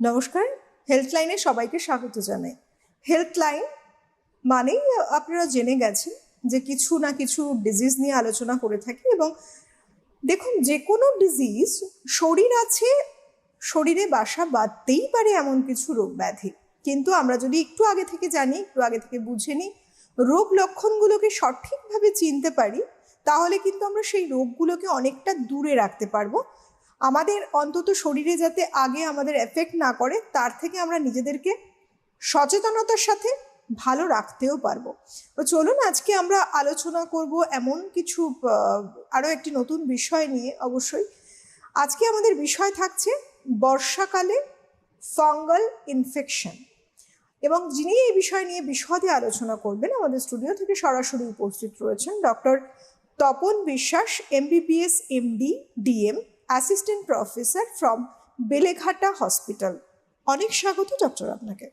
নমস্কার হেল্পলাইনে সবাইকে স্বাগত জানাই। হেল্পলাইন মানেই আপনারা জেনে গেছেন যে কিছু না কিছু ডিজিজ নিয়ে আলোচনা করে থাকি এবং দেখুন, যে কোনো ডিজিজ শরীর আছে, শরীরে বাসা বাঁধতেই পারে এমন কিছু রোগ ব্যাধি। কিন্তু আমরা যদি একটু আগে থেকে জানি, একটু আগে থেকে বুঝে নিই, রোগ লক্ষণগুলোকে সঠিকভাবে চিনতে পারি, তাহলে কিন্তু আমরা সেই রোগগুলোকে অনেকটা দূরে রাখতে পারব। আমাদের অন্তত শরীরে যাতে আগে আমাদের এফেক্ট না করে, তার থেকে আমরা নিজেদেরকে সচেতনতার সাথে ভালো রাখতেও পারব। তো চলুন আজকে আমরা আলোচনা করব এমন কিছু আরও একটি নতুন বিষয় নিয়ে অবশ্যই। আজকে আমাদের বিষয় থাকছে বর্ষাকালে ফাঙ্গাল ইনফেকশন। এবং যিনি এই বিষয় নিয়ে বিশদে আলোচনা করবেন, আমাদের স্টুডিও থেকে সরাসরি উপস্থিত রয়েছেন doctor Tapan Biswas, MBBS, MD, DM. Assistant professor from Beleghata hospital অনেক স্বাগত ডক্টর আপনাকে।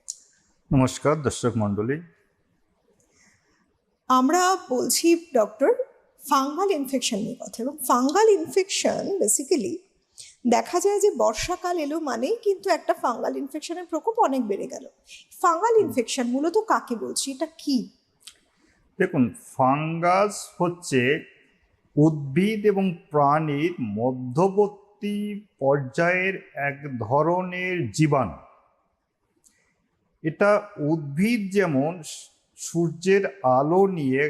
নমস্কার দর্শক মণ্ডলী। আমরা বলছি ডক্টর ফাঙ্গাল ইনফেকশন নিয়ে কথা। এবং ফাঙ্গাল ইনফেকশন বেসিক্যালি দেখা যায় যে বর্ষাকাল এলো মানেই কিন্তু একটা ফাঙ্গাল ইনফেকশনের প্রকোপ অনেক বেড়ে গেল। ফাঙ্গাল ইনফেকশন মূলত কাকে বলছি? এটা কি? দেখুন ফাঙ্গাস হচ্ছে উদ্ভিদ এবং প্রাণীর মধ্যবর্তী পর্যায়ের এক ধরনের জীবাণু। এটা উদ্ভিদ যেমন সূর্যের আলো নিয়ে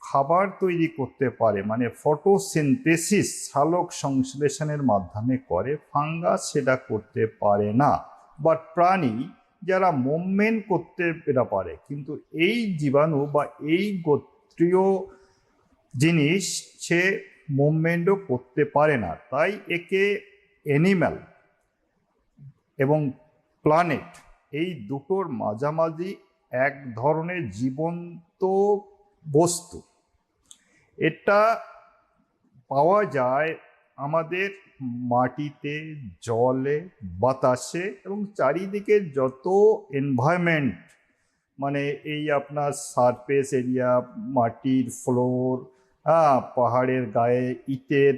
খাবার তৈরি করতে পারে মানে ফটোসিনথেসিস সালোক সংশ্লেষণের মাধ্যমে করে, ফাঙ্গাস সেটা করতে পারে না। বাট প্রাণী যারা মুভমেন্ট করতে এটা পারে, কিন্তু এই জীবাণু বা এই গোত্রীয় জিনিস সে মুভমেন্টও করতে পারে না। তাই একে অ্যানিম্যাল এবং প্ল্যানেট এই দুটোর মাঝামাঝি এক ধরনের জীবন্ত বস্তু। এটা পাওয়া যায় আমাদের মাটিতে, জলে, বাতাসে এবং চারিদিকে যত এনভায়রনমেন্ট মানে এই আপনার সারফেস এরিয়া মাটির ফ্লোর হ্যাঁ পাহাড়ের গায়ে ইটের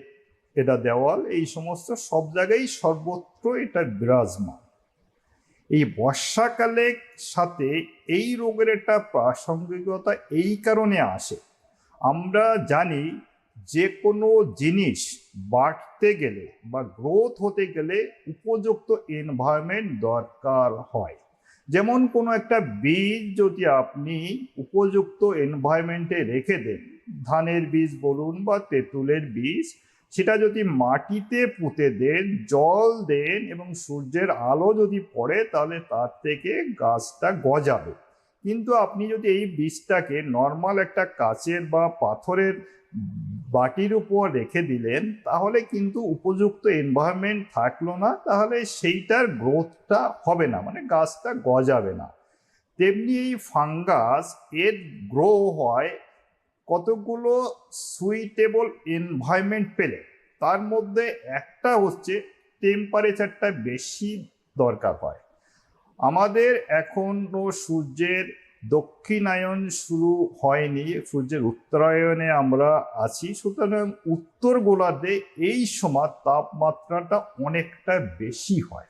এটা দেওয়াল, এই সমস্ত সব জায়গায় সর্বত্র এটা বিরাজমান। এই বর্ষাকালে সাথে এই রোগের একটা প্রাসঙ্গিকতা এই কারণে আসে। আমরা জানি যে কোনো জিনিস বাড়তে গেলে বা গ্রোথ হতে গেলে উপযুক্ত এনভায়রনমেন্ট দরকার হয়। যেমন কোনো একটা বীজ যদি আপনি উপযুক্ত এনভায়রনমেন্টে রেখে দেন, ধানের বীজ বলুন বা তেঁতুলের বীজ, সেটা যদি মাটিতে পুঁতে দেন, জল দেন এবং সূর্যের আলো যদি পড়ে, তাহলে তার থেকে গাছটা গজাবে। কিন্তু আপনি যদি এই বীজটাকে নর্মাল একটা কাচের বা পাথরের বাটির উপর রেখে দিলেন, তাহলে কিন্তু উপযুক্ত এনভায়রনমেন্ট থাকল না, তাহলে সেইটার গ্রোথটা হবে না মানে গাছটা গজাবে না। তেমনি এই ফাঙ্গাস এর গ্রো হয় কতগুলো সুইটেবল এনভায়রনমেন্ট পেলে, তার মধ্যে একটা হচ্ছে টেম্পারেচারটা বেশি দরকার হয়। আমাদের এখনও সূর্যের দক্ষিণায়ন শুরু হয়নি, সূর্যের উত্তরায়ণে আমরা আছি। সুতরাং উত্তর গোলার্ধে এই সময় তাপমাত্রাটা অনেকটা বেশি হয়।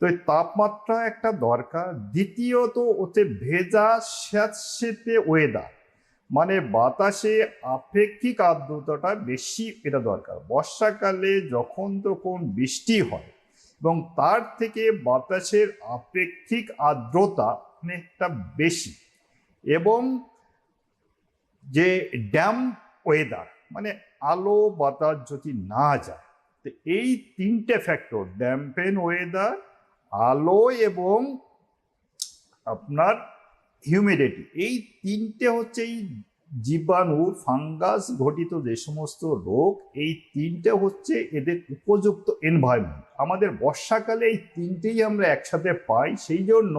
তো এই তাপমাত্রা একটা দরকার। দ্বিতীয়ত ওতে ভেজা স্যাঁতসেঁতে ওয়েদার মানে বাতাসে আপেক্ষিক আর্দ্রতাটা বেশি, এটা দরকার। বর্ষাকালে যখন তখন বৃষ্টি হয় এবং তার থেকে বাতাসের আপেক্ষিক আর্দ্রতা অনেকটা বেশি। এবং যে ড্যাম ওয়েদার মানে আলো বাতাস যদি না যায়, তো এই তিনটে ফ্যাক্টর ড্যাম্পেন ওয়েদার আলো এবং আপনার হিউমিডিটি এই তিনটে হচ্ছে এই জীবাণু ফাঙ্গাস ঘটিত যে সমস্ত রোগ, এই তিনটে হচ্ছে এদের উপযুক্ত এনভায়রনমেন্ট আমাদের বর্ষাকালে এই তিনটেই আমরা একসাথে পাই, সেই জন্য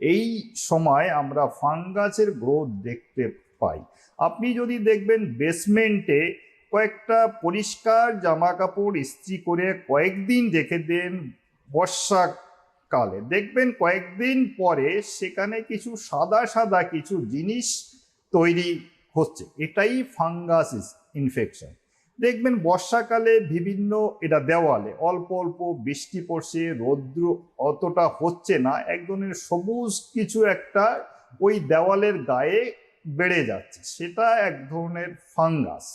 এই সময় আমরা ফাঙ্গাসের গ্রোথ দেখতে পাই। আপনি যদি দেখবেন বেসমেন্টে কয়েকটা পরিষ্কার জামা কাপড় ইস্ত্রি করে কয়েকদিন রেখে দেন বর্ষাকালে। দেখবেন কয়েকদিন পরে সেখানে কিছু সাদা সাদা কিছু জিনিস তৈরি হচ্ছে। এটাই ফাঙ্গাস ইনফেকশন। দেখবেন বর্ষাকালে বিভিন্ন এটা দেওয়ালে অল্প অল্প বৃষ্টি পড়ছে, রৌদ্র অতটা হচ্ছে না, এক ধরনের সবুজ কিছু একটা ওই দেওয়ালের গায়ে বেড়ে যাচ্ছে। সেটা এক ধরনের ফাঙ্গাস।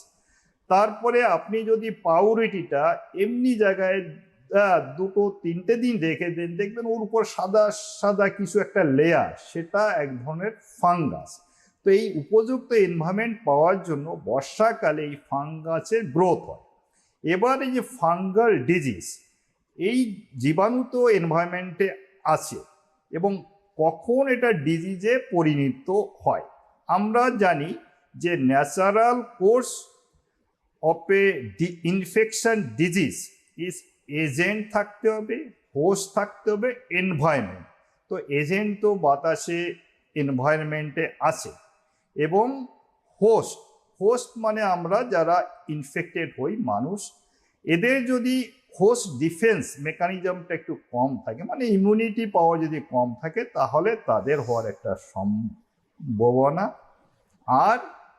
তারপরে আপনি যদি পাউরিটিটা এমনি জায়গায় দুটো, তিনটে দিন রেখে দেন, দেখবেন ওর উপর সাদা সাদা কিছু একটা লেয়ার সেটা এক ধরনের ফাঙ্গাস। তো এই উপযুক্ত এনভায়রনমেন্ট পাওয়ার জন্য বর্ষাকালে এই ফাঙ্গাসের গ্রোথ হয়। এবার এই যে ফাঙ্গাল ডিজিজ এই জীবাণু তো এনভায়রনমেন্টে আছে এবং কখন এটা ডিজিজে পরিণত হয়? আমরা জানি যে natural course of a D infection disease is agent থাকতে হবে হোস্ট থাকতে হবে এনভায়রনমেন্ট তো এজেন্ট তো বাতাসে এনভায়রনমেন্টে আছে। এবং হোস্ট হোস্ট মানে আমরা যারা ইনফেক্টেড হই, মানুষ, এদের যদি হোস্ট ডিফেন্স মেকানিজমটা একটু কম থাকে মানে ইমিউনিটি পাওয়ার যদি কম থাকে, তাহলে তাদের হওয়ার একটা সম্ভাবনা। আর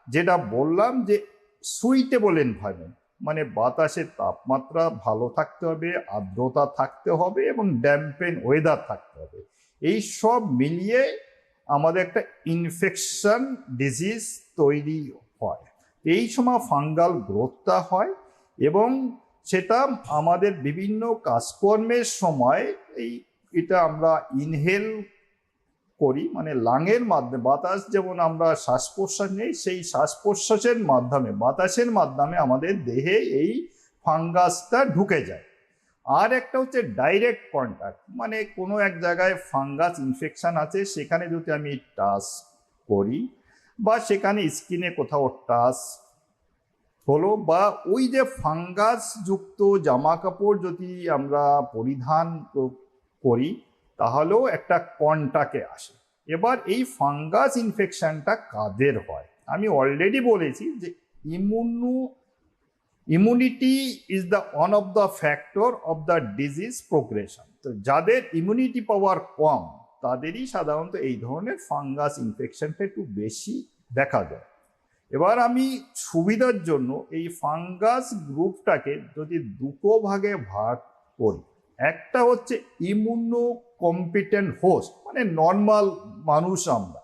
যেটা বললাম যে সুইটেবল এনভায়রনমেন্ট মানে বাতাসের তাপমাত্রা ভালো থাকতে হবে, আর্দ্রতা থাকতে হবে এবং ড্যাম্পেন ওয়েদার থাকতে হবে। এই সব মিলিয়ে আমাদের একটা ইনফেকশন ডিজিজ তৈরি হয়। এই সময় ফাঙ্গাল গ্রোথটা হয় এবং সেটা আমাদের বিভিন্ন কাজকর্মের সময় এই এটা আমরা ইনহেল করি মানে লাঙের মাধ্যমে, বাতাস যেমন আমরা শ্বাস প্রশ্বাস নেই, সেই শ্বাস প্রশ্বাসের মাধ্যমে, বাতাসের মাধ্যমে আমাদের দেহে এই ফাঙ্গাসটা ঢুকে যায়। আর একটা হচ্ছে ডাইরেক্ট কন্ট্যাক্ট মানে কোনো এক জায়গায় ফাঙ্গাস ইনফেকশন আছে, সেখানে যদি আমি টাচ করি বা সেখানে স্কিনে কোথাও টাচ হলো বা ওই যে ফাঙ্গাস যুক্ত জামা কাপড় যদি আমরা পরিধান করি, তাহলেও একটা কন্টাকে আসে। এবার এই ফাঙ্গাস ইনফেকশনটা কাদের হয়? আমি অলরেডি বলেছি যে immuno immunity is the one of the factor of the disease progression তো যাদের ইমিউনিটি পাওয়ার কম, তাদেরই সাধারণত এই ধরনের ফাঙ্গাস ইনফেকশনটা একটু বেশি দেখা যায়। এবার আমি সুবিধার জন্য এই ফাঙ্গাস গ্রুপটাকে যদি দুটো ভাগে ভাগ করি, একটা হচ্ছে ইমিউনো কম্পিটেন্ট হোস্ট মানে নর্মাল মানুষ আমরা।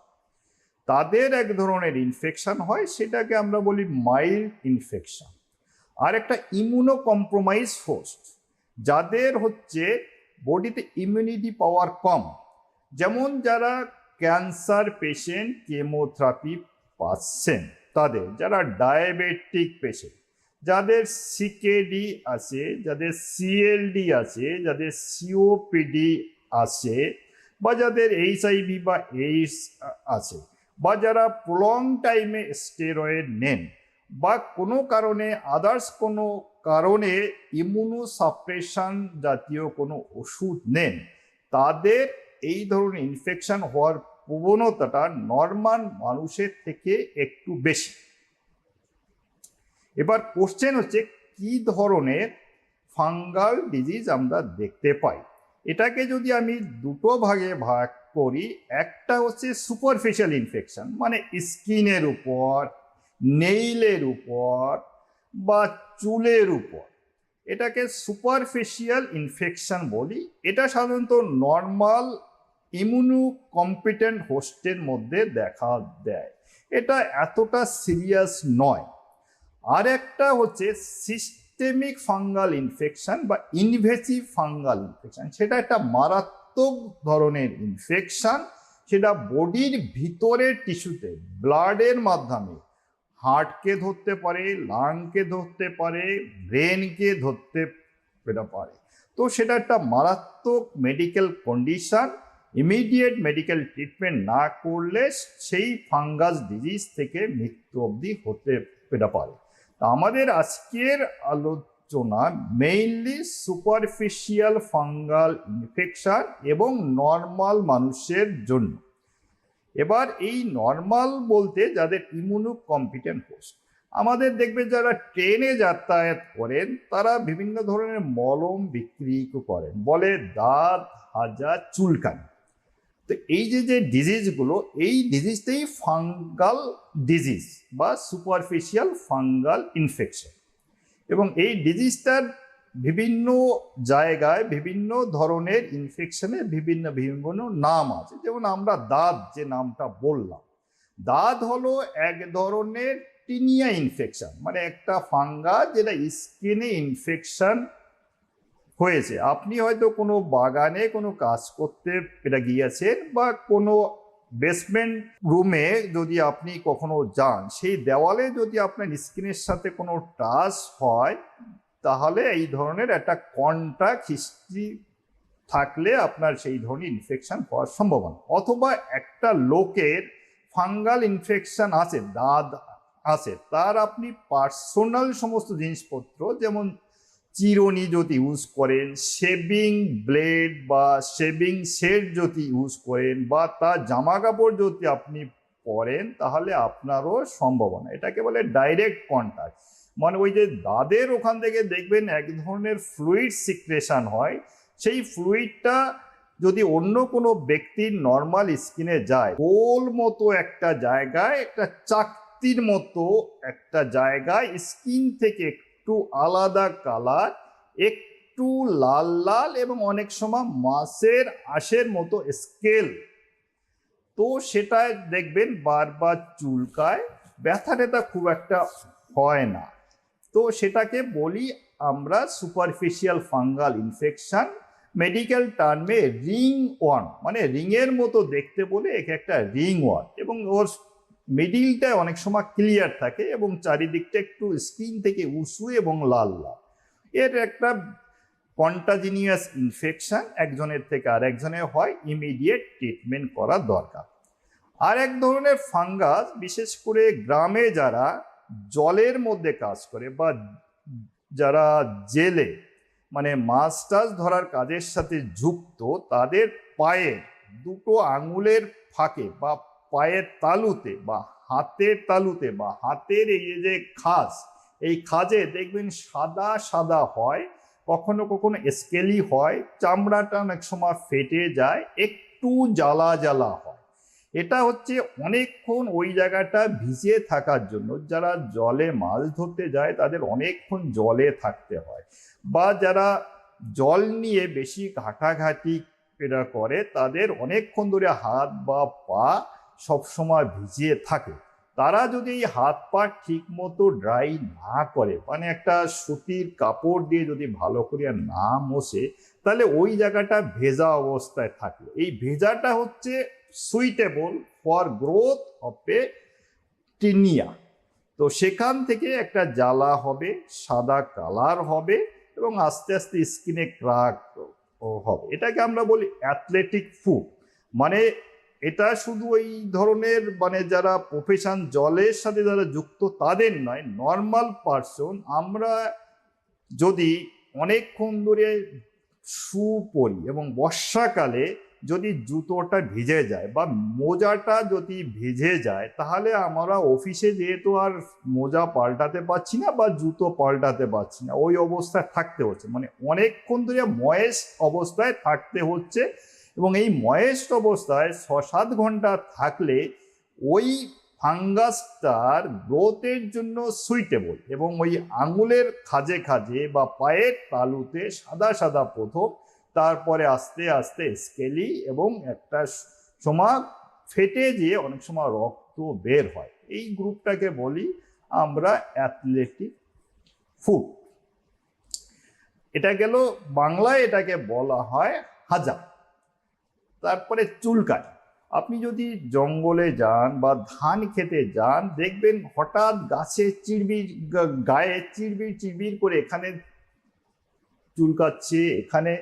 তাদের এক ধরনের ইনফেকশন হয়, সেটাকে আমরা বলি মাইল্ড ইনফেকশন আর একটা ইমিউনো কম্প্রোমাইজ হোস্ট যাদের হচ্ছে বডিতে ইমিউনিটি পাওয়ার কম। যেমন যারা ক্যান্সার পেশেন্ট কেমোথেরাপি পাচ্ছেন, তাদের যারা ডায়াবেটিক পেশেন্ট যাদের সিকেডি আছে, যাদের সিএলডি আছে, যাদের সিওপিডি আছে, বা যাদের এইচআইভি বা এইডস আছে, বা যারা প্রলং টাইমে স্টেরয়েড নেন বা কোনো কারণে আদার্স কোনো কারণে ইমিউনো সাপ্রেশন জাতীয় কোনো ওষুধ নেন, তাদের এই ধরনের ইনফেকশন হওয়ার প্রবণতাটা নর্মাল মানুষের থেকে একটু বেশি। এবার কোশ্চেন হচ্ছে, কি ধরনের ফাঙ্গাল ডিজিজ আমরা দেখতে পাই? এটাকে যদি আমি দুটো ভাগে ভাগ করি, একটা হচ্ছে সুপারফিশিয়াল ইনফেকশন মানে স্কিনের উপর নেইলের উপর বা চুলের উপর। এটাকে সুপারফিশিয়াল ইনফেকশন বলি। এটা সাধারণত নর্মাল ইমিউনো কম্পিটেন্ট হোস্টের মধ্যে দেখা দেয়। এটা এতটা সিরিয়াস নয়। আর একটা হচ্ছে সিস্টেমিক ফাঙ্গাল ইনফেকশন বা ইনভেসিভ ফাঙ্গাল ইনফেকশন সেটা একটা মারাত্মক ধরনের ইনফেকশন সেটা বডির ভিতরের টিস্যুতে ব্লাডের মাধ্যমে হার্টকে ধরতে পারে, লাংকে ধরতে পারে, ব্রেনকে ধরতে এটা পারে। তো সেটা একটা মারাত্মক medical condition immediate medical treatment না করলে সেই ফাঙ্গাস ডিজিজ থেকে মৃত্যু অবধি হতে এটা পারে। তা আমাদের আজকের আলোচনা মেইনলি সুপারফিশিয়াল ফাঙ্গাল ইনফেকশন এবং নর্মাল মানুষের জন্য। এবার এই নর্মাল বলতে যাদের ইমিউনো কম্পিটেন্ট হোস্ট আমাদের দেখবে যারা ট্রেনে যাতায়াত করেন, তারা বিভিন্ন ধরনের মলম বিক্রি করেন, বলে দাঁত, হাজা, চুলকানি। তো এই যে যে ডিজিজগুলো এই ডিজিজটাই ফাঙ্গাল ডিজিজ বা সুপারফিশিয়াল ফাঙ্গাল ইনফেকশন এবং এই ডিজিজটার বিভিন্ন জায়গায় বিভিন্ন ধরনের ইনফেকশনের বিভিন্ন বিভিন্ন নাম আছে। যেমন আমরা দাঁত যে নামটা বললাম, দাঁত হলো এক ধরনের টিনিয়া ইনফেকশন মানে একটা ফাঙ্গা যেটা স্কিনে ইনফেকশন হয়েছে। আপনি হয়তো কোনো বাগানে কোনো কাজ করতে এটা গিয়েছেন বা কোনো বেসমেন্ট রুমে যদি আপনি কখনো যান, সেই দেওয়ালে যদি আপনার স্কিনের সাথে কোনো টাচ হয় তাহলে এই ধরনের একটা কন্ট্রাক্ট হিস্ট্রি থাকলে আপনার সেই ধরনের ইনফেকশন হওয়ার সম্ভাবনা। অথবা একটা লোকের ফাঙ্গাল ইনফেকশন আছে, দাঁত আছে, তার আপনি পার্সোনাল সমস্ত জিনিসপত্র যেমন চিরুনি যদি ইউজ করেন শেভিং ব্লেড বা শেভিং সেট যদি ইউজ করেন বা তার জামা কাপড় যদি আপনি পরেন, তাহলে আপনারও সম্ভাবনা। এটাকে বলে ডাইরেক্ট কন্ট্যাক্ট মানে ওই যে দাঁতের ওখান থেকে দেখবেন এক ধরনের ফ্লুইড সিক্রেশন হয়। সেই ফ্লুইডটা যদি অন্য কোনো ব্যক্তির নর্মাল স্কিনে যায়, গোল মতো একটা জায়গায়, একটা চাকতির মতো একটা জায়গায় স্কিন থেকে একটু আলাদা কালার একটু লাল লাল এবং অনেক সময় মাছের আশের মতো স্কেল তো সেটা দেখবেন বারবার চুলকায় ব্যথা টেথা খুব একটা হয় না। তো সেটাকে বলি আমরা সুপারফিশিয়াল ফাঙ্গাল ইনফেকশান মেডিকেল টার্মে রিং ওয়ান মানে রিংয়ের মতো দেখতে বলে একে একটা রিং ওয়ান এবং ওর মিডিলটায় অনেক সময় ক্লিয়ার থাকে এবং চারিদিকটা একটু স্কিন থেকে উঁচু এবং লাল লাল। এর একটা কন্টাজিনিয়াস ইনফেকশান একজনের থেকে আর একজনের হয় ইমিডিয়েট ট্রিটমেন্ট করা দরকার। আর এক ধরনের ফাঙ্গাস বিশেষ করে গ্রামে যারা জলের মধ্যে কাজ করে বা যারা জেলে মানে মাছ টাছ ধরার কাজের সাথে যুক্ত, তাদের পায়ের দুটো আঙুলের ফাঁকে বা পায়ের তালুতে বা হাতের তালুতে বা হাতের এই যে খাজ, এই খাজে দেখবেন সাদা সাদা হয়, কখনো কখনো স্কেলি হয়, চামড়াটা অনেক সময় ফেটে যায়, একটু জ্বালা জ্বালা হয়। এটা হচ্ছে অনেকক্ষণ ওই জায়গাটা ভিজে থাকার জন্য, যারা জলে মাছ ধরতে যায় তাদের অনেকক্ষণ জলে থাকতে হয়। বা যারা জল নিয়ে বেশি ঘাটাঘাটি এরা করে, তাদের অনেকক্ষণ ধরে হাত বা পা সবসময় ভিজিয়ে থাকে। তারা যদি এই হাত পা ঠিক মতো ড্রাই না করে মানে একটা সুতির কাপড় দিয়ে যদি ভালো করে না মোছে তাহলে ওই জায়গাটা ভেজা অবস্থায় থাকে এই ভেজাটা হচ্ছে suitable for growth of a tinea তো সেখান থেকে একটা জ্বালা হবে, সাদা কালার হবে এবং আস্তে আস্তে স্কিনে ক্রাক হবে। এটাকে আমরা বলি অ্যাথলেটিক ফুড মানে এটা শুধু ওই ধরনের মানে যারা প্রফেশন জলের সাথে যারা যুক্ত তাদের নয় নর্মাল পার্সন আমরা যদি অনেকক্ষণ ধরে শু পরি এবং বর্ষাকালে যদি জুতোটা ভিজে যায় বা মোজাটা যদি ভিজে যায়, তাহলে আমরা অফিসে যেহেতু আর মোজা পাল্টাতে পারছি না বা জুতো পাল্টাতে পারছি না, ওই অবস্থায় থাকতে হচ্ছে। মানে অনেকক্ষণ ধরে ময়েস অবস্থায় থাকতে হচ্ছে এবং এই ময়েস্ট অবস্থায় ছ সাত ঘণ্টা থাকলে ওই ফাঙ্গাসটার গ্রোথের জন্য সুইটেবল এবং ওই আঙুলের খাজে খাজে বা পায়ের তালুতে সাদা সাদা প্রথম তারপরে আস্তে আস্তে স্কেলি এবং একটা সময় ফেটে যেয়ে অনেক সময় রক্ত বের হয়। এই গ্রুপটাকে বলি আমরা অ্যাথলেটিক ফুড। এটা গেল বাংলায় এটাকে বলা হয় হাজা। তারপরে চুলকানি। আপনি যদি জঙ্গলে যান বা ধান খেতে যান, দেখবেন হঠাৎ গাছে চিরবির গায়ে চিরবির চিরবির করে এখানে চুলকাচ্ছে, এখানে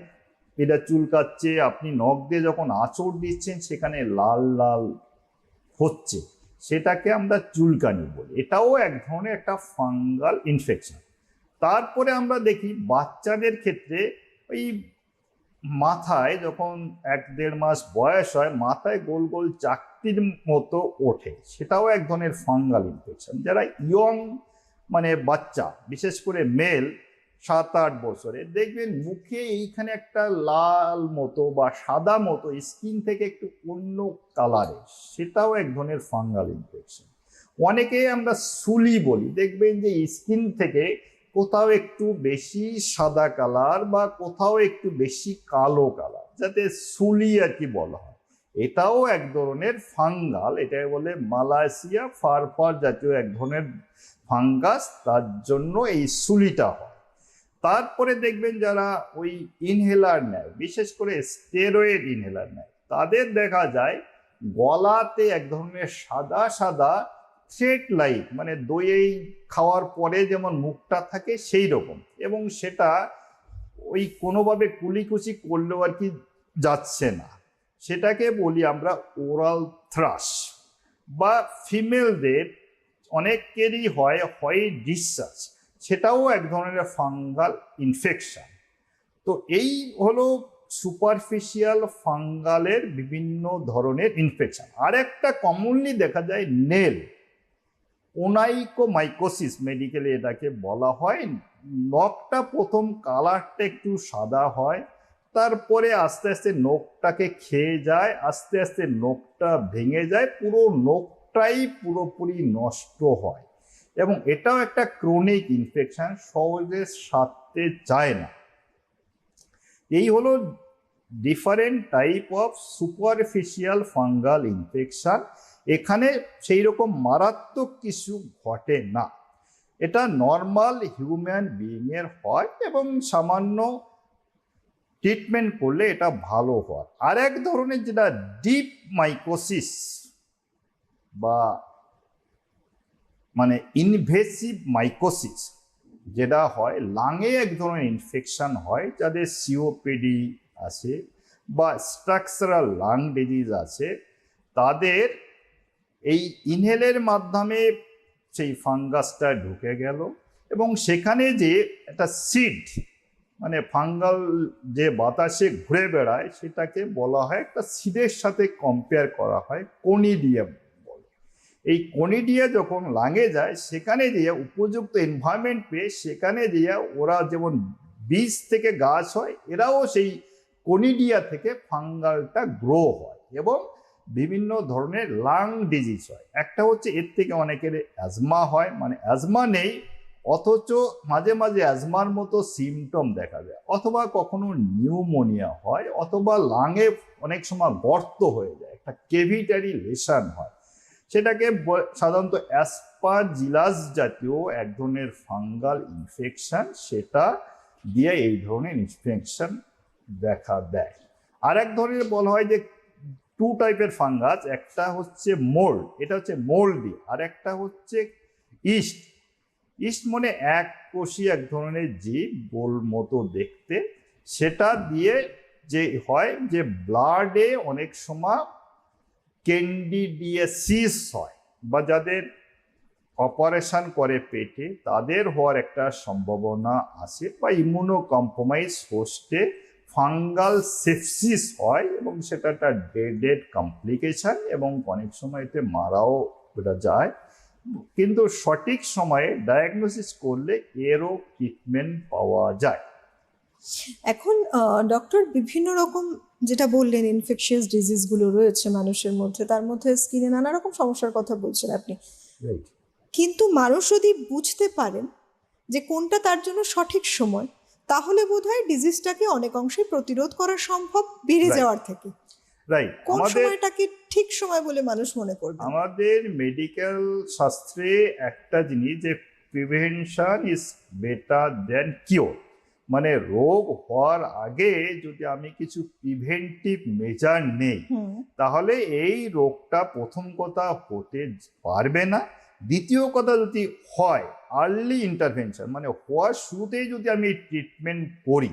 এটা চুলকাচ্ছে, আপনি নখ দিয়ে যখন আঁচড় দিচ্ছেন, সেখানে লাল লাল হচ্ছে। সেটাকে আমরা চুলকানি বলি। এটাও এক ধরনের একটা ফাঙ্গাল ইনফেকশন তারপরে আমরা দেখি বাচ্চাদের ক্ষেত্রে ওই মাথায় যখন এক দেড় মাস বয়স হয়, মাথায় গোল গোল চাকতির মতো ওঠে। সেটাও এক ধরনের ফাঙ্গাল ইনফেকশন যারা ইয়ং মানে বাচ্চা, বিশেষ করে মেল সাত আট বছরে দেখবেন মুখে এইখানে একটা লাল মতো বা সাদা মতো স্কিন থেকে একটু অন্য কালারে সেটাও এক ধরনের ফাঙ্গাল ইনফেকশন। অনেকে আমরা সুলি বলি, দেখবেন যে স্কিন থেকে কোথাও একটু বেশি সাদা কালার বা কোথাও একটু বেশি কালো কালার, যাতে সুলি আর কি বলা হয়। এটাও এক ধরনের ফাঙ্গাল, এটাকে বলে মালয়েশিয়া ফারফার জাতীয় এক ধরনের ফাঙ্গাস, তার জন্য এই সুলিটা হয়। তারপরে দেখবেন যারা ওই ইনহেলার নেয়, বিশেষ করে স্টেরয়েড ইনহেলার নেয়, তাদের দেখা যায় গলাতে এক ধরনের সাদা সাদা থ্রেট লাইক মানে দইয়েই খাওয়ার পরে যেমন মুখটা থাকে সেই রকম। এবং সেটা ওই কোনোভাবে কুলিকুচি করলেও আর কি যাচ্ছে না। সেটাকে বলি আমরা ওরাল থ্রাশ বা ফিমেলদের অনেকেরই হয় হয় ডিসচার্জ সেটাও এক ধরনের ফাঙ্গাল ইনফেকশন তো এই হলো সুপারফিশিয়াল ফাঙ্গালের বিভিন্ন ধরনের ইনফেকশন আর একটা কমনলি দেখা যায় নেল ওনাইকোমাইকোসিস মেডিকেলে এটাকে বলা হয়। নখটা প্রথম কালারটা একটু সাদা হয়, তারপরে আস্তে আস্তে নখটাকে খেয়ে যায়, আস্তে আস্তে নখটা ভেঙে যায়, পুরো নখটাই পুরোপুরি নষ্ট হয়। এবং এটাও একটা ক্রনিক ইনফেকশন সহজে সারতে চায় না। এই হলো different type of superficial fungal infection এখানে সেই রকম মারাত্মক কিছু ঘটে না। এটা নর্মাল হিউম্যান বিইংয়ের হয় এবং সামান্য ট্রিটমেন্ট করলে এটা ভালো হয়। আর এক ধরনের যেটা ডিপ মাইকোসিস বা মানে ইনভেসিভ মাইকোসিস যেটা হয় লাঙে এক ধরনের ইনফেকশন হয়, যাদের সিওপিডি আছে বা স্ট্রাকচারাল লাং ডিজিজ আছে, তাদের এই ইনহেলের মাধ্যমে সেই ফাঙ্গাসটা ঢুকে গেল এবং সেখানে যে একটা সিড মানে ফাঙ্গাল যে বাতাসে ঘুরে বেড়ায়, সেটাকে বলা হয় একটা সিডের সাথে কম্পেয়ার করা হয় কনিডিয়াম এই কনিডিয়া যখন লাঙে যায়, সেখানে দিয়ে উপযুক্ত এনভায়রনমেন্ট পেয়ে সেখানে দিয়ে ওরা যেমন বীজ থেকে গাছ হয়, এরাও সেই কনিডিয়া থেকে ফাঙ্গালটা গ্রো হয় এবং বিভিন্ন ধরনের লাং ডিজিজ হয়। একটা হচ্ছে এর থেকে অনেকের অ্যাজমা হয় মানে অ্যাজমা নেই, অথচ মাঝে মাঝে অ্যাজমার মতো সিমটম দেখা যায়। অথবা কখনো নিউমোনিয়া হয়, অথবা লাঙে অনেক সময় গর্ত হয়ে যায়, একটা কেভিটারি লেশন হয়। সেটাকে সাধারণত অ্যাসপাজিলাস জাতীয় এক ধরনের ফাঙ্গাল ইনফেকশন সেটা দিয়ে এই ধরনের ইনফেকশন দেখা দেয়। আর এক ধরনের বলা হয় যে টু টাইপের ফাঙ্গাস একটা হচ্ছে মোল্ড এটা হচ্ছে মোল্ডি আর একটা হচ্ছে ইস্ট ইস্ট মানে এক কোষী এক ধরনের জীব, গোল মতো দেখতে। সেটা দিয়ে যে হয় যে ব্লাডে অনেক সময় ক্যান্ডিডিয়াসিস হয় বা যাদের অপারেশন করে পেটে, তাদের হওয়ার একটা সম্ভাবনা আছে বা ইমিউনো কম্প্রোমাইজ হোস্টে ফাঙ্গাল সেপসিস হয় এবং সেটা একটা ডেড কমপ্লিকেশন এবং অনেক সময় এতে মারাও এটা যায়। কিন্তু সঠিক সময়ে ডায়াগনোসিস করলে এরও ট্রিটমেন্ট পাওয়া যায়। এখন ডক্টর বিভিন্ন রকম যেটা বললেন ইনফেকশিয়াস ডিজিজগুলো রয়েছে মানুষের মধ্যে তার মধ্যে স্কিনে নানা রকম সমস্যার কথা বলছেন আপনি। কিন্তু মানুষ যদি বুঝতে পারেন যে কোনটা তার জন্য সঠিক সময় তাহলে বোধ হয় ডিজিজটাকে অনেক অংশে প্রতিরোধ করা সম্ভব বেড়ে যাওয়ার থেকে। রাইট কোন সময়টাকে ঠিক সময় বলে মানুষ মনে করবে? আমাদের মেডিকেল শাস্ত্রে একটা জিনিস যে prevention is better than cure মানে রোগ হওয়ার আগে যদি আমি কিছু প্রিভেন্টিভ মেজার নেই তাহলে এই রোগটা প্রথম কথা হতে পারবে না। দ্বিতীয় কথা যদি হয় আর্লি ইন্টারভেনশন মানে হওয়ার শুরুতেই যদি আমি ট্রিটমেন্ট করি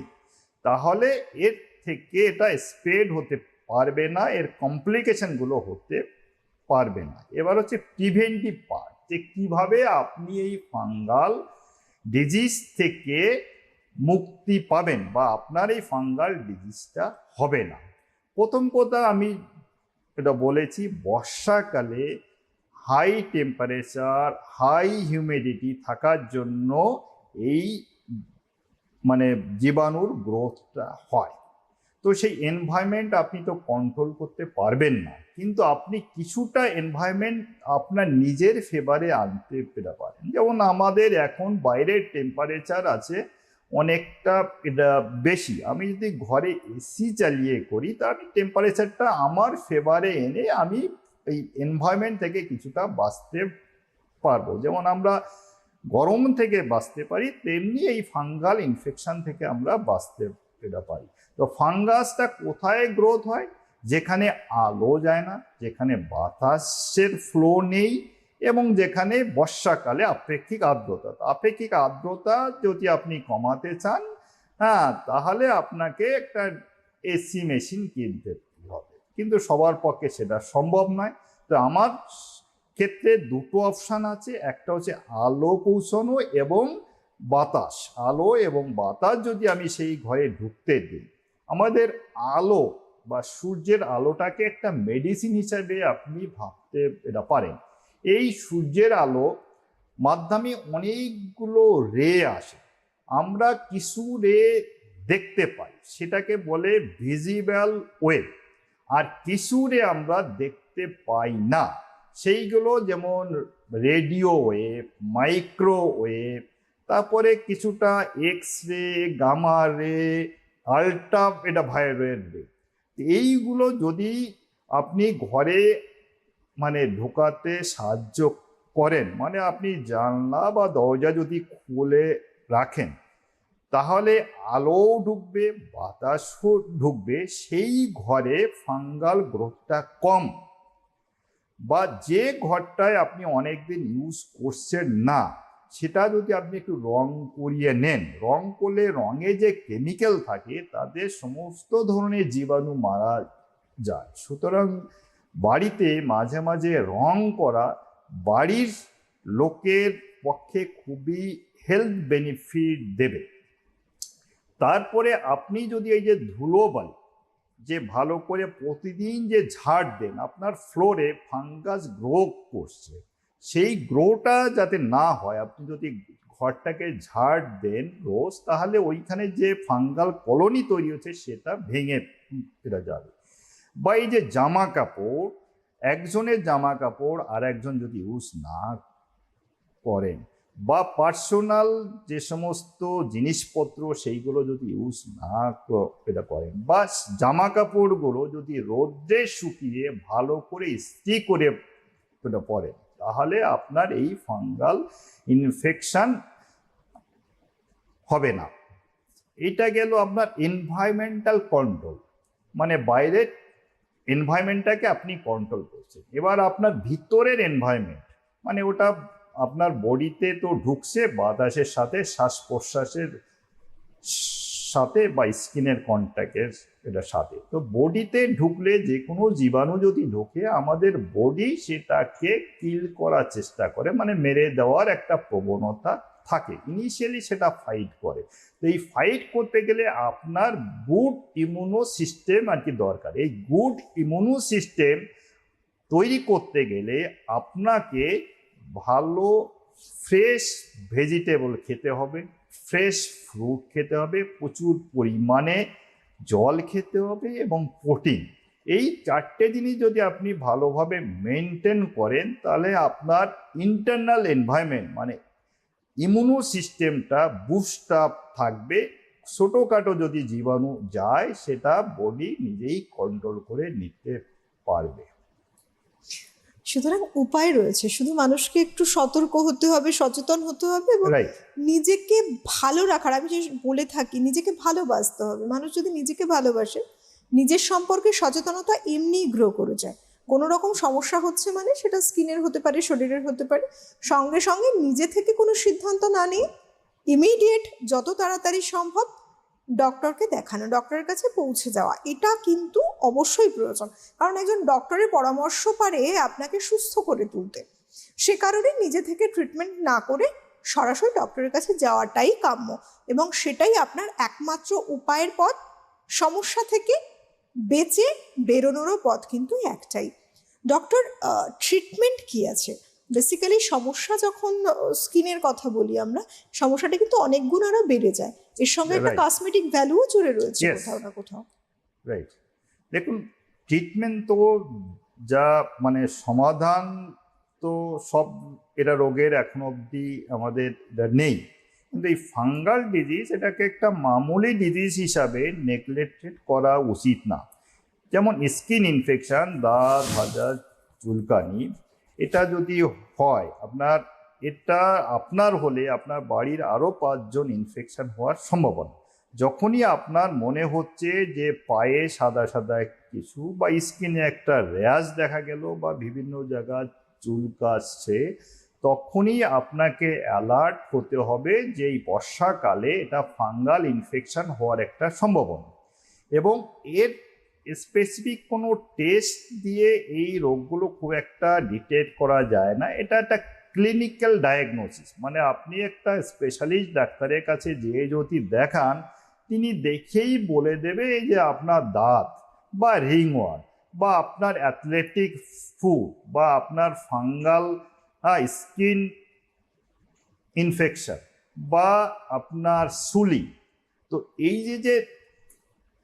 তাহলে এর থেকে এটা স্প্রেড হতে পারবে না এর কমপ্লিকেশনগুলো হতে পারবে না। এবার হচ্ছে প্রিভেন্টিভ পার্ট যে কীভাবে আপনি এই ফাঙ্গাল ডিজিজ থেকে মুক্তি পাবেন বা আপনার এই ফাঙ্গাল ডিজিজটা হবে না। প্রথম কথা আমি এটা বলেছি, বর্ষাকালে হাই টেম্পারেচার হাই হিউমিডিটি থাকার জন্য এই মানে জীবাণুর গ্রোথটা হয়। তো সেই এনভায়রনমেন্ট আপনি তো কন্ট্রোল করতে পারবেন না। কিন্তু আপনি কিছুটা এনভায়রনমেন্ট আপনার নিজের ফেভারে আনতে পেরে পারেন। যেমন আমাদের এখন বাইরের টেম্পারেচার আছে অনেকটা বেশি। আমি যদি ঘরে এসি চালিয়ে করি তা আমি টেম্পারেচারটা আমার ফেভারে এনে আমি এই এনভায়রনমেন্ট থেকে কিছুটা বাঁচতে পারব। যেমন আমরা গরম থেকে বাঁচতে পারি, তেমনি এই ফাঙ্গাল ইনফেকশন থেকে আমরা বাঁচতে এটা পারি। তো ফাঙ্গাসটা কোথায় গ্রোথ হয়? যেখানে আলো যায় না, যেখানে বাতাসের ফ্লো নেই এবং যেখানে বর্ষাকালে আপেক্ষিক আর্দ্রতা। আপেক্ষিক আর্দ্রতা যদি আপনি কমাতে চান হ্যাঁ তাহলে আপনাকে একটা এসি মেশিন কিনতে হবে। কিন্তু সবার পক্ষে সেটা সম্ভব নয়। তো আমার ক্ষেত্রে দুটো অপশান আছে। একটা হচ্ছে আলো পৌঁছানো এবং বাতাস। আলো এবং বাতাস যদি আমি সেই ঘরে ঢুকতে দিই, আমাদের আলো বা সূর্যের আলোটাকে একটা মেডিসিন হিসাবে আপনি ভাবতে এটা পারেন। এই সূর্যের আলো মাধ্যমে অনেকগুলো রে আসে। আমরা কিছু রে দেখতে পাই, সেটাকে বলে ভিজিবল ওয়েভ। আর কিছু রে আমরা দেখতে পাই না। সেইগুলো যেমন রেডিও ওয়েভ মাইক্রোওয়েভ তারপরে কিছুটা এক্স রে গামা রে আল্ট্রা, এটা ভায়োলেট রে। এইগুলো যদি আপনি ঘরে মানে ঢোকাতে সাহায্য করেন। মানে আপনি জানলা বা দরজা যদি খুলে রাখেন, তাহলে আলোও ঢুকবে, বাতাসও ঢুকবে, সেই ঘরে ফাঙ্গাল গ্রোথটা কম। বা যে ঘরটায় আপনি অনেকদিন ইউজ করছেন না, সেটা যদি আপনি একটু রং করিয়ে নেন, রং করলে রঙে যে কেমিক্যাল থাকে তাদের সমস্ত ধরনের জীবাণু মারা যায়। সুতরাং বাড়িতে মাঝে মাঝে রং করা বাড়ির লোকের পক্ষে খুবই হেলথ বেনিফিট দেবে। তারপরে আপনি যদি এই যে ধুলোবালি যে ভালো করে প্রতিদিন যে ঝাড় দেন, আপনার ফ্লোরে ফাঙ্গাস গ্রো করছে, সেই গ্রোটা যাতে না হয়, আপনি যদি ঘরটাকে ঝাড় দেন রোজ, তাহলে ওইখানে যে ফাঙ্গাল কলোনি তৈরি হচ্ছে, সেটা ভেঙে ফেরা যাবে। বা এই যে জামা কাপড়, একজনের জামা কাপড় আর একজন যদি ইউজ না করেন বা পার্সোনাল যে সমস্ত জিনিসপত্র সেইগুলো যদি ইউজ না এটা করেন বা জামা কাপড়গুলো যদি রোদ্রে শুকিয়ে ভালো করে ইস্ত্রি করে এটা পরেন, তাহলে আপনার এই ফাঙ্গাল ইনফেকশন হবে না। এটা গেল আপনার এনভায়রনমেন্টাল কন্ট্রোল মানে বাইরের এনভায়রনমেন্টটাকে আপনি কন্ট্রোল করছেন। এবার আপনার ভিতরের এনভায়রনমেন্ট মানে ওটা আপনার বডিতে তো ঢুকছে, বাতাসের সাথে শ্বাস প্রশ্বাসের সাথে বা স্কিনের কন্ট্যাক্টের এটা সাথে। তো বডিতে ঢুকলে যে কোনো জীবাণু যদি ঢোকে, আমাদের বডি সেটাকে কিল করার চেষ্টা করে মানে মেরে দেওয়ার একটা প্রবণতা থাকে। ইনিশিয়ালি সেটা ফাইট করে। তো এই ফাইট করতে গেলে আপনার গুড ইমিউনো সিস্টেম আর কি দরকার। এই গুড ইমিউনো সিস্টেম তৈরি করতে গেলে আপনাকে ভালো ফ্রেশ ভেজিটেবল খেতে হবে ফ্রেশ ফ্রুট খেতে হবে, প্রচুর পরিমাণে জল খেতে হবে এবং প্রোটিন এই চারটে জিনিস যদি আপনি ভালোভাবে মেনটেন করেন তাহলে আপনার ইন্টারনাল এনভায়রনমেন্ট মানে ইমিউনো সিস্টেমটা বুস্ট আপ থাকবে। ছোটোখাটো যদি জীবাণু যায় সেটা বডি নিজেই কন্ট্রোল করে নিতে পারবে। সুতরাং উপায় রয়েছে। শুধু মানুষকে একটু সতর্ক হতে হবে সচেতন হতে হবে এবং নিজেকে ভালো রাখার আমি যে বলে থাকি নিজেকে ভালোবাসতে হবে। মানুষ যদি নিজেকে ভালোবাসে নিজের সম্পর্কে সচেতনতা এমনিই গ্রো করে যায়। কোনো রকম সমস্যা হচ্ছে মানে সেটা স্কিনের হতে পারে, শরীরের হতে পারে। সঙ্গে সঙ্গে নিজে থেকে কোনো সিদ্ধান্ত না নিয়ে ইমিডিয়েট যত তাড়াতাড়ি সম্ভব ডক্টরকে দেখানো, ডক্টরের কাছে পৌঁছে যাওয়া। এটা কিন্তু অবশ্যই প্রয়োজন। কারণ একজন ডক্টরের পরামর্শ পারে আপনাকে সুস্থ করে তুলতে। সে কারণে নিজে থেকে ট্রিটমেন্ট না করে সরাসরি ডক্টরের কাছে যাওয়াটাই কাম্য। এবং সেটাই আপনার একমাত্র উপায়ের পথ। সমস্যা থেকে বেঁচে বেরোনোরও পথ কিন্তু একটাই। ডক্টর ট্রিটমেন্ট কি আছে? বেসিক্যালি সমস্যা যখন স্কিনের কথা বলি আমরা সমস্যাটা কিন্তু অনেক গুণ আরও বেড়ে যায়। এর সঙ্গে একটা কসমেটিক ভ্যালুও জুড়ে রয়েছে কোথাও না কোথাও। রাইট দেখুন ট্রিটমেন্ট তো যা মানে সমাধান তো সব এটা রোগের এখন অবধি আমাদের নেই। কিন্তু এই ফাঙ্গাল ডিজিজ এটাকে একটা মামুলি ডিজিজ হিসাবে নেগলেক্টেড করা উচিত না। যেমন স্কিন ইনফেকশান দাঁত ভাজা, চুলকানি, এটা যদি হয়, আপনার, এটা আপনার হলে আপনার বাড়ির আরও পাঁচজন ইনফেকশান হওয়ার সম্ভাবনা। যখনই আপনার মনে হচ্ছে যে পায়ে সাদা সাদা কিছু বা স্কিনে একটা র্যাশ দেখা গেল বা বিভিন্ন জায়গায় চুলকাচ্ছে তখনই আপনাকে অ্যালার্ট হতে হবে যে এই বর্ষাকালে এটা ফাঙ্গাল ইনফেকশন হওয়ার একটা সম্ভাবনা। এবং এর স্পেসিফিক কোনো টেস্ট দিয়ে এই রোগগুলো খুব একটা ডিটেক্ট করা যায় না। এটা একটা ক্লিনিক্যাল ডায়াগনোসিস মানে আপনি একটা স্পেশালিস্ট ডাক্তারের কাছে যে যদি দেখান, তিনি দেখেই বলে দেবে যে আপনার দাঁত বা রিংওয়ার বা আপনার অ্যাথলেটিক ফুড বা আপনার ফাঙ্গাল স্কিন ইনফেকশন বা আপনার সুলি। তো এই যে যে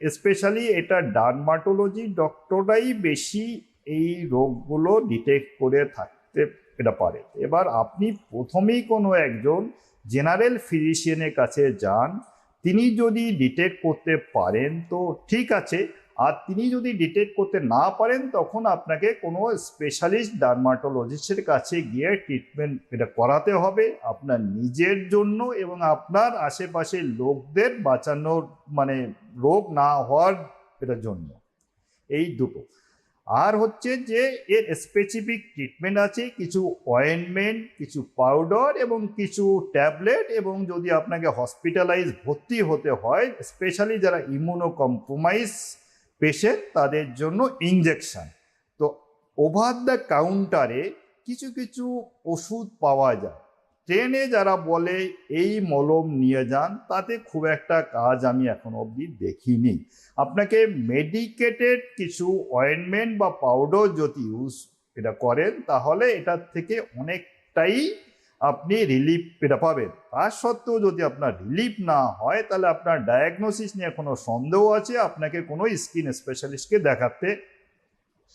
স্পেশালি এটা ডার্মাটোলজি ডক্টররাই বেশি এই রোগগুলো ডিটেক্ট করে থাকতে এটা পারে। এবার আপনি প্রথমেই কোনো একজন জেনারেল ফিজিশিয়ানের কাছে যান, তিনি যদি ডিটেক্ট করতে পারেন, তো ঠিক আছে আর তিনি যদি ডিটেক্ট করতে না পারেন, তখন আপনাকে কোনো স্পেশালিস্ট ডার্মাটোলজিস্টের কাছে গিয়ে ট্রিটমেন্ট এটা করাতে হবে। আপনার নিজের জন্য এবং আপনার আশেপাশের লোকদের বাঁচানোর মানে রোগ না হওয়ার এটার জন্য। এই দুটো। আর হচ্ছে যে, এর স্পেসিফিক ট্রিটমেন্ট আছে, কিছু অয়েনমেন্ট কিছু পাউডার এবং কিছু ট্যাবলেট এবং যদি আপনাকে হসপিটালাইজ ভর্তি হতে হয় স্পেশালি যারা ইমিউনো কম্প্রোমাইজ পেশেন্ট তাদের জন্য ইঞ্জেকশন তো ওভার দ্য কাউন্টারে কিছু কিছু ওষুধ পাওয়া যায়। ট্রেনে যারা বলে, এই মলম নিয়ে যান, তাতে খুব একটা কাজ আমি এখন অবধি দেখিনি। আপনাকে মেডিকেটেড কিছু অয়েনমেন্ট বা পাউডার যদি ইউজ এটা করেন, তাহলে এটার থেকে অনেকটাই আপনি রিলিফ এটা পাবেন। তার সত্ত্বেও যদি আপনার রিলিফ না হয়, তাহলে আপনার ডায়াগনোসিস নিয়ে কোনো সন্দেহ আছে? আপনাকে কোনো স্কিন স্পেশালিস্টকে দেখাতে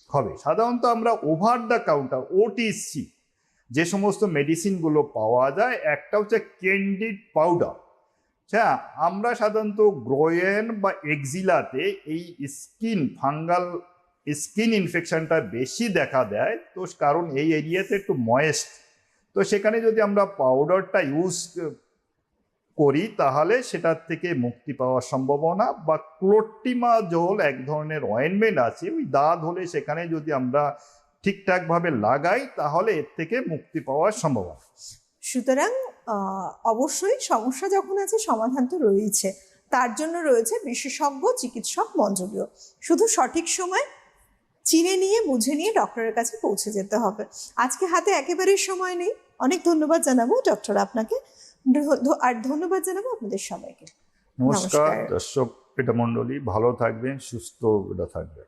হবে। সাধারণত আমরা ওভার দ্য কাউন্টার ওটিসি যে সমস্ত মেডিসিনগুলো পাওয়া যায়, একটা হচ্ছে ক্যান্ডিড পাউডার হ্যাঁ আমরা সাধারণত গ্রোয়েন বা এক্সিলাতে এই স্কিন ফাঙ্গাল স্কিন ইনফেকশনটা বেশি দেখা দেয়। তো কারণ এই এরিয়াতে একটু ময়েস্ট তো সেখানে যদি আমরা পাউডারটা ইউজ করি, তাহলে সেটার থেকে মুক্তি পাওয়ার সম্ভাবনা বা ক্লোটিমাজোল এক ধরনের অয়েনমেন্ট আছে, ওই দাঁত হলে সেখানে যদি আমরা ঠিকঠাকভাবে লাগাই, তাহলে এর থেকে মুক্তি পাওয়ার সম্ভাবনা সুতরাং অবশ্যই সমস্যা যখন আছে, সমাধান তো রয়েছে তার জন্য রয়েছে বিশেষজ্ঞ, চিকিৎসক, মঞ্জুরিও। শুধু সঠিক সময় চিনে নিয়ে, বুঝে নিয়ে ডক্টরের কাছে পৌঁছে যেতে হবে। আজকে হাতে একেবারেই সময় নেই। অনেক ধন্যবাদ জানাব ডক্টর আপনাকে। আর ধন্যবাদ জানাব আপনাদের সবাইকে। নমস্কার। দর্শক এটা মণ্ডলী ভালো থাকবেন সুস্থ থাকবেন।